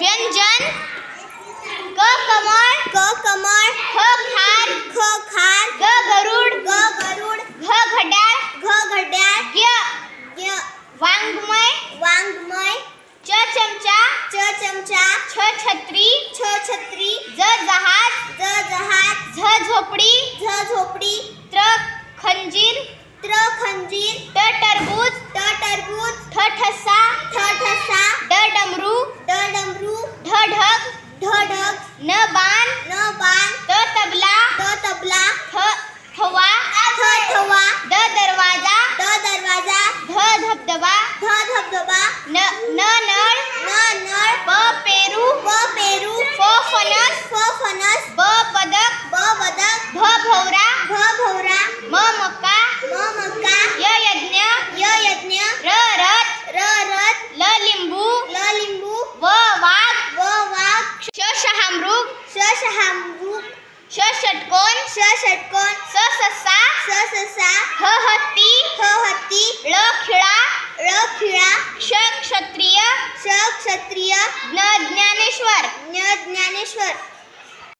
व्यंजन क कमर क कमर ख खार ख खार ग गरुड ग गरुड घ घड्या घ घड्या य य वांगमय वांगमय च चमचा च चमचा छ छत्री छ छत्री न बान न बान तो तबला षटकोन ष षटकोन स ससा स ससा ह हत्ती ह हत्ती ळ खिळा ळ खिळा क्ष क्षत्रिय श क्षत्रिय ज्ञ ज्ञानेश्वर ज्ञ ज्ञानेश्वर